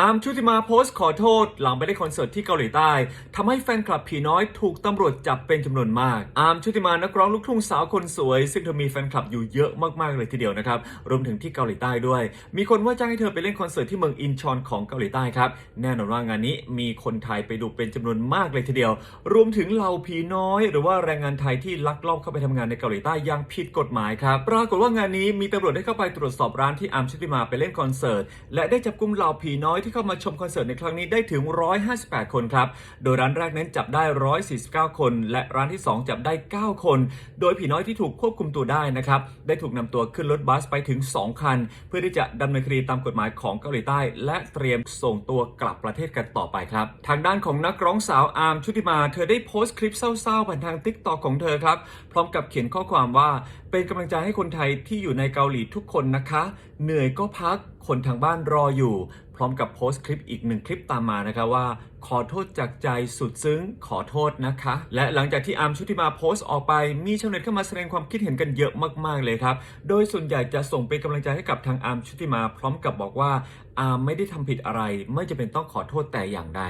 อาร์มชุติมาโพสต์ขอโทษหลังไปได้คอนเสิร์ตที่เกาหลีใต้ทำให้แฟนคลับผีน้อยถูกตำรวจจับเป็นจำนวนมาก อาร์มชุติมานักร้องลูกทุ่งสาวคนสวย ซึ่งเธอมีแฟนคลับอยู่เยอะมากๆเลยทีเดียวนะครับ รวมถึงที่เกาหลีใต้ด้วย มีคนว่าจ้างให้เธอไปเล่นคอนเสิร์ตที่เมืองอินชอนของเกาหลีใต้ครับ แน่นอนว่างานนี้มีคนไทยไปดูเป็นจำนวนมากเลยทีเดียว รวมถึงเหล่าผีน้อย หรือว่าแรงงานไทยที่ลักลอบเข้าไปทำงานในเกาหลีใต้อย่างผิดกฎหมายครับ ปรากฏว่างานนี้มีตำรวจได้เข้าไปตรวจสอบร้านที่อาร์มชุติมาไปเล่นคอนเสิร์ตและได้จับกุมเหล่าผีน้อยที่เข้ามาชมคอนเสิร์ตในครั้งนี้ได้ถึง 158 คนครับ โดยร้านแรกนั้นจับได้ 149 คน และร้านที่ 2 จับได้ 9 คน โดยผีน้อยที่ถูกควบคุมตัวได้นะครับ ได้ถูกนำตัวขึ้นรถบัสไปถึง 2 คัน เพื่อที่จะดำเนินคดีตามกฎหมายของเกาหลีใต้ และเตรียมส่งตัวกลับประเทศกันต่อไปครับ ทางด้านของนักร้องสาวอาร์มชุติมาเธอได้โพสต์คลิปเศร้าๆผ่านทางติ๊กตอกของเธอครับ พร้อมกับเขียนข้อความว่าเป็นกำลังใจให้คนไทยที่อยู่ในเกาหลีทุกคนนะคะ เหนื่อยก็พัก คนทางบ้านรออยู่ ร้อมกับโพสต์คลิปอีกหนึ่งคลิปตามมานะคะว่า ขอโทษจากใจสุดซึ้งขอโทษนะคะ และหลังจากที่อาร์มชุติมาโพสต์ออกไปมีชาวเน็ตเข้ามาแสดงความคิดเห็นกันเยอะมากๆเลยครับ โดยส่วนใหญ่จะส่งเป็นกำลังใจให้กับทางอาร์มชุติมา พร้อมกับบอกว่าอาร์มไม่ได้ทำผิดอะไร ไม่จำเป็นต้องขอโทษแต่อย่างใด